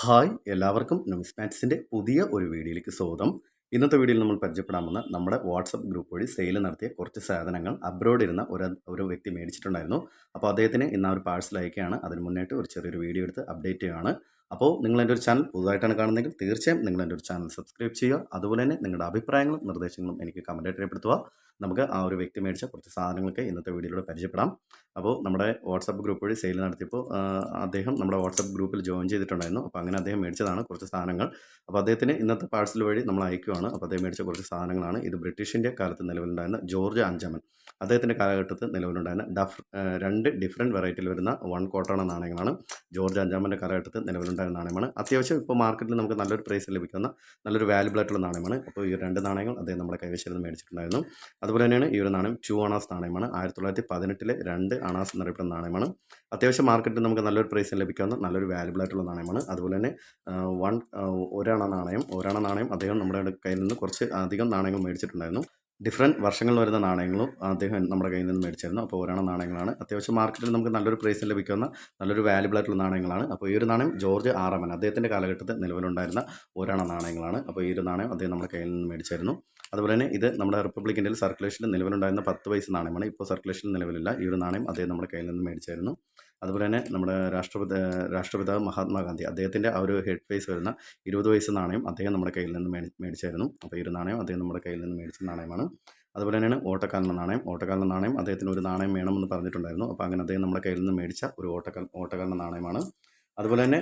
Hi എല്ലാവർക്കും നുമിസ്മാറ്റ്സിന്റെ പുതിയ ഒരു വീഡിയോയിലേക്ക് സ്വാഗതം. ഇന്നത്തെ വീഡിയോയിൽ നമ്മൾ പരിചയപ്പെടാമെന്ന് നമ്മുടെ വാട്സപ്പ് ഗ്രൂപ്പ് വഴി സെയിൽ നടത്തിയ കുറച്ച് സാധനങ്ങൾ അബ്രോഡ് ഇരുന്ന ഒരു ഒരു വ്യക്തി മേടിച്ചിട്ടുണ്ടായിരുന്നു. അപ്പോൾ അദ്ദേഹത്തിന് ഇന്ന് ഒരു പാഴ്സൽ അയക്കുകയാണ്. അതിന് മുന്നേറ്റ് ഒരു ചെറിയൊരു വീഡിയോ എടുത്ത് അപ്ഡേറ്റ് ചെയ്യുകയാണ്. അപ്പോൾ നിങ്ങൾ എന്റെ ഒരു ചാനൽ പുതുതായിട്ടാണ് കാണുന്നതെങ്കിൽ തീർച്ചയായും നിങ്ങൾ എന്റെ ഒരു ചാനൽ സബ്സ്ക്രൈബ് ചെയ്യുക. അതുപോലെ തന്നെ നിങ്ങളുടെ അഭിപ്രായങ്ങളും നിർദ്ദേശങ്ങളും എനിക്ക് കമന്റായിട്ട് രേഖപ്പെടുത്തുക. നമുക്ക് ആ ഒരു വ്യക്തി മേടിച്ച കുറച്ച് സാധനങ്ങളൊക്കെ ഇന്നത്തെ വീഡിയോയിലൂടെ പരിചയപ്പെടാം. അപ്പോൾ നമ്മുടെ വാട്സപ്പ് ഗ്രൂപ്പ് വഴി സെയിൽ നടത്തിയപ്പോൾ അദ്ദേഹം നമ്മുടെ വാട്സപ്പ് ഗ്രൂപ്പിൽ ജോയിൻ ചെയ്തിട്ടുണ്ടായിരുന്നു. അപ്പോൾ അങ്ങനെ അദ്ദേഹം മേടിച്ചതാണ് കുറച്ച് സാധനങ്ങൾ. അപ്പോൾ അദ്ദേഹത്തിന് ഇന്നത്തെ പാഴ്സൽ വഴി നമ്മൾ അയക്കുവാണ്. അപ്പോൾ അദ്ദേഹം മേടിച്ച കുറച്ച് സാധനങ്ങളാണ്. ഇത് ബ്രിട്ടീഷിന്റെ കാലത്ത് നിലവിലുണ്ടായിരുന്ന ജോർജ് അഞ്ചമൻ അദ്ദേഹത്തിന്റെ കാലഘട്ടത്തിൽ നിലവിലുണ്ടായിരുന്ന ഡഫ് രണ്ട് ഡിഫറെന്റ് വെറൈറ്റിയിൽ വരുന്ന വൺ കോട്ടണ നാണയങ്ങളാണ് ജോർജ് അഞ്ചാമന്റെ കാലഘട്ടത്തിൽ നിലവിലുണ്ടായിരുന്ന നാണയമാണ്. അത്യാവശ്യം ഇപ്പോൾ മാർക്കറ്റിൽ നമുക്ക് നല്ലൊരു പ്രൈസിൽ ലഭിക്കുന്ന നല്ലൊരു വാല്യുബിൾ ആയിട്ടുള്ള നാണയമാണ്. അപ്പോൾ ഈ രണ്ട് നാണയങ്ങൾ അദ്ദേഹം നമ്മുടെ കൈവശം നിന്ന് മേടിച്ചിട്ടുണ്ടായിരുന്നു. അതുപോലെ തന്നെയാണ് ഈ ഒരു നാണയം ടു അണാസ് നാണയമാണ്. ആയിരത്തി തൊള്ളായിരത്തി പതിനെട്ടിലെ രണ്ട് അണാസ് എന്നറിയപ്പെടുന്ന നാണയമാണ്. അത്യാവശ്യം മാർക്കറ്റിൽ നമുക്ക് നല്ലൊരു പ്രൈസിൽ ലഭിക്കാവുന്ന നല്ലൊരു വാല്യുബിൾ ആയിട്ടുള്ള നാണയമാണ്. അതുപോലെ തന്നെ വൺ ഒരണ നാണയം ഒരണ നാണയം അദ്ദേഹം നമ്മുടെ കയ്യിൽ നിന്ന് കുറച്ച് അധികം നാണയങ്ങൾ മേടിച്ചിട്ടുണ്ടായിരുന്നു. ഡിഫറെന്റ് വർഷങ്ങളിൽ വരുന്ന നാണയങ്ങളും അദ്ദേഹം നമ്മുടെ കയ്യിൽ നിന്ന് മേടിച്ചിരുന്നു. അപ്പോൾ ഒരാണ നാണയങ്ങളാണ്. അത്യാവശ്യം മാർക്കറ്റിൽ നമുക്ക് നല്ലൊരു പ്രൈസിൽ ലഭിക്കുന്ന നല്ലൊരു വാല്യുബിൾ ആയിട്ടുള്ള നാണയങ്ങളാണ്. അപ്പോൾ ഈ ഒരു നാണയം ജോർജ് ആറാമൻ അദ്ദേഹത്തിന്റെ കാലഘട്ടത്തിൽ നിലവിലുണ്ടായിരുന്ന ഒരാണ നാണയങ്ങളാണ്. അപ്പോൾ ഈ ഒരു നാണയം അദ്ദേഹം നമ്മുടെ കയ്യിൽ നിന്ന് മേടിച്ചായിരുന്നു അതുപോലെ തന്നെ ഇത് നമ്മുടെ റിപ്പബ്ലിക് ഇന്ത്യയിൽ സർക്കുലേഷനിൽ നിലവിലുണ്ടായിരുന്ന പത്ത് പൈസ നാണയമാണ്. ഇപ്പോൾ സർക്കുലേഷനിൽ നിലവിലില്ല. ഈ ഒരു നാണയം അദ്ദേഹം നമ്മുടെ കയ്യിൽ നിന്ന് മേടിച്ചായിരുന്നു അതുപോലെ തന്നെ നമ്മുടെ രാഷ്ട്രപിത രാഷ്ട്രപിതാവ് മഹാത്മാഗാന്ധി അദ്ദേഹത്തിന്റെ ആ ഒരു ഹെഡ് ഫേസ് വരുന്ന ഇരുപത് വയസ്സ് നാണയം അദ്ദേഹം നമ്മുടെ കയ്യിൽ നിന്ന് മേടി മേടിച്ചായിരുന്നു. അപ്പോൾ ഈ ഒരു നാണയം അദ്ദേഹം നമ്മുടെ കയ്യിൽ നിന്ന് മേടിച്ച നാണയമാണ്. അതുപോലെ തന്നെയാണ് ഓട്ടക്കാലിന് നാണയം. ഓട്ടക്കാലിന് നാണയം അദ്ദേഹത്തിന് ഒരു നാണയം വേണമെന്ന് പറഞ്ഞിട്ടുണ്ടായിരുന്നു. അപ്പോൾ അങ്ങനെ അദ്ദേഹം നമ്മുടെ കയ്യിൽ നിന്ന് മേടിച്ച ഒരു ഓട്ടക്കാൽ ഓട്ടക്കാലിന് നാണയമാണ്. അതുപോലെ തന്നെ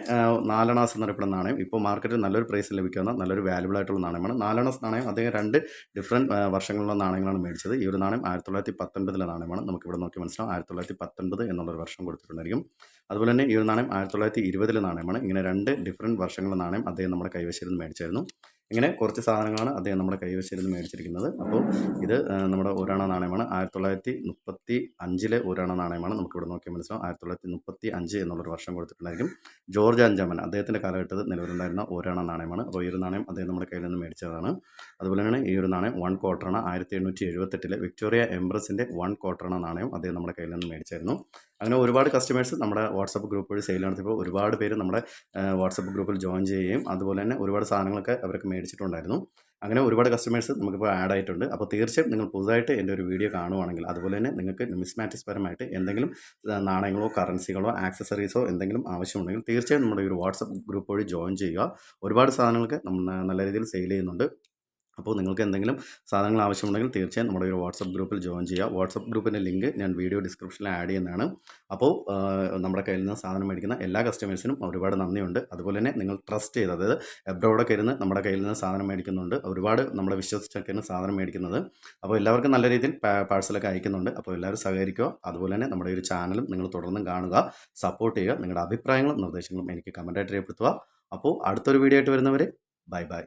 നാലണാസ് എന്നറിയപ്പെടുന്ന നാണയം ഇപ്പോൾ മാർക്കറ്റിൽ നല്ലൊരു പ്രൈസ് ലഭിക്കുന്ന നല്ലൊരു വാല്യുബിൾ ആയിട്ടുള്ള നാണയമാണ്. നാലണാസ് നാണയം അദ്ദേഹം രണ്ട് ഡിഫറെന്റ് വർഷങ്ങളിലുള്ള നാണയങ്ങളാണ് മേടിച്ചത്. ഈ ഒരു നാണയം ആയിരത്തി തൊള്ളായിരത്തി പത്തൊൻപതിലെ നാണയമാണ് നമുക്കിവിടെ നോക്കി മനസ്സിലാവും. ആയിരത്തി തൊള്ളായിരത്തി പത്തൊൻപത് എന്നുള്ളൊരു വർഷം കൊടുത്തിട്ടുണ്ടായിരിക്കും. അതുപോലെ തന്നെ ഈ ഒരു നാണയം ആയിരത്തി തൊള്ളായിരത്തി ഇരുപതിലെ നാണയമാണ്. ഇങ്ങനെ രണ്ട് ഡിഫറെന്റ് വർഷങ്ങളിലെ നാണയം അദ്ദേഹം നമ്മുടെ കൈവശം മേടിച്ചായിരുന്നു. ഇങ്ങനെ കുറച്ച് സാധനങ്ങളാണ് അദ്ദേഹം നമ്മുടെ കൈവശിരുന്ന് മേടിച്ചിരിക്കുന്നത്. അപ്പോൾ ഇത് നമ്മുടെ ഒരാണ നാണയമാണ്. ആയിരത്തി തൊള്ളായിരത്തി മുപ്പത്തി അഞ്ചിലെ ഒരാണ നാണയമാണ്. നമുക്കിവിടെ നോക്കിയാൽ മനസ്സിലാവും. ആയിരത്തി തൊള്ളായിരത്തി മുപ്പത്തി അഞ്ച് എന്നുള്ളൊരു വർഷം കൊടുത്തിട്ടുണ്ടായിരിക്കും. ജോർജ് അഞ്ചാമൻ അദ്ദേഹത്തിന്റെ കാലഘട്ടത്തിൽ നിലവിലുണ്ടായിരുന്ന ഒരാണ നാണയമാണ്. അപ്പോൾ ഈ ഒരു നാണയം അദ്ദേഹം നമ്മുടെ കയ്യിൽ നിന്ന് മേടിച്ചതാണ്. അതുപോലെ തന്നെ ഈ ഒരു നാണയം വൺ ക്വാർട്ടറാണ്. ആയിരത്തി എണ്ണൂറ്റി എഴുപത്തെട്ടിലെ വിക്ടോറിയ എംബ്രസിന്റെ വൺ ക്വാർട്ടറാണ് നാണയം അദ്ദേഹം നമ്മുടെ കയ്യിൽ നിന്ന് മേടിച്ചായിരുന്നു. അങ്ങനെ ഒരുപാട് കസ്റ്റമേഴ്സ് നമ്മുടെ വാട്സപ്പ് ഗ്രൂപ്പ് വഴി സെയിൽ നടത്തിയപ്പോൾ ഒരുപാട് പേര് നമ്മുടെ വാട്സപ്പ് ഗ്രൂപ്പിൽ ജോയിൻ ചെയ്യുകയും അതുപോലെ തന്നെ ഒരുപാട് സാധനങ്ങളൊക്കെ അവർക്ക് മേടിച്ചിട്ടുണ്ടായിരുന്നു. അങ്ങനെ ഒരുപാട് കസ്റ്റമേഴ്സ് നമുക്കിപ്പോൾ ആഡ് ആയിട്ടുണ്ട്. അപ്പോൾ തീർച്ചയായും നിങ്ങൾ പുതുതായിട്ട് എന്റെ ഒരു വീഡിയോ കാണുവാണെങ്കിൽ അതുപോലെ തന്നെ നിങ്ങൾക്ക് മിസ്മാറ്റിക്സ് പരമായിട്ട് എന്തെങ്കിലും നാണയങ്ങളോ കറൻസികളോ ആക്സസറീസോ എന്തെങ്കിലും ആവശ്യമുണ്ടെങ്കിൽ തീർച്ചയായും നമ്മുടെ ഒരു വാട്സപ്പ് ഗ്രൂപ്പ് വഴി ജോയിൻ ചെയ്യുക. ഒരുപാട് സാധനങ്ങൾക്ക് നമ്മൾ നല്ല രീതിയിൽ സെയിൽ ചെയ്യുന്നുണ്ട്. അപ്പോൾ നിങ്ങൾക്ക് എന്തെങ്കിലും സാധനങ്ങൾ ആവശ്യമുണ്ടെങ്കിൽ തീർച്ചയായും നമ്മുടെ ഒരു വാട്സപ്പ് ഗ്രൂപ്പിൽ ജോയിൻ ചെയ്യുക. വാട്സപ്പ് ഗ്രൂപ്പിന്റെ ലിങ്ക് ഞാൻ വീഡിയോ ഡിസ്ക്രിപ്ഷനിൽ ആഡ് ചെയ്യുന്നതാണ്. അപ്പോൾ നമ്മുടെ കയ്യിൽ നിന്ന് സാധനം മേടിക്കുന്ന എല്ലാ കസ്റ്റമേഴ്സിനും ഒരുപാട് നന്ദിയുണ്ട്. അതുപോലെ തന്നെ നിങ്ങൾ ട്രസ്റ്റ് ചെയ്ത് അതായത് എബ്രോഡൊക്കെ ഇരുന്ന് നമ്മുടെ കയ്യിൽ നിന്ന് സാധനം മേടിക്കുന്നുണ്ട്. ഒരുപാട് നമ്മളെ വിശ്വസിച്ചൊക്കെയാണ് സാധനം മേടിക്കുന്നത്. അപ്പോൾ എല്ലാവർക്കും നല്ല രീതിയിൽ പാഴ്സലൊക്കെ അയക്കുന്നുണ്ട്. അപ്പോൾ എല്ലാവരും സഹകരിക്കുക. അതുപോലെ തന്നെ നമ്മുടെ ഒരു ചാനലും നിങ്ങൾ തുടർന്നും കാണുക. സപ്പോർട്ട് ചെയ്യുക. നിങ്ങളുടെ അഭിപ്രായങ്ങളും നിർദ്ദേശങ്ങളും എനിക്ക് കമന്റായിട്ട് രേഖപ്പെടുത്തുക. അപ്പോൾ അടുത്തൊരു വീഡിയോ ആയിട്ട് വരുന്നവരെ ബൈ ബൈ.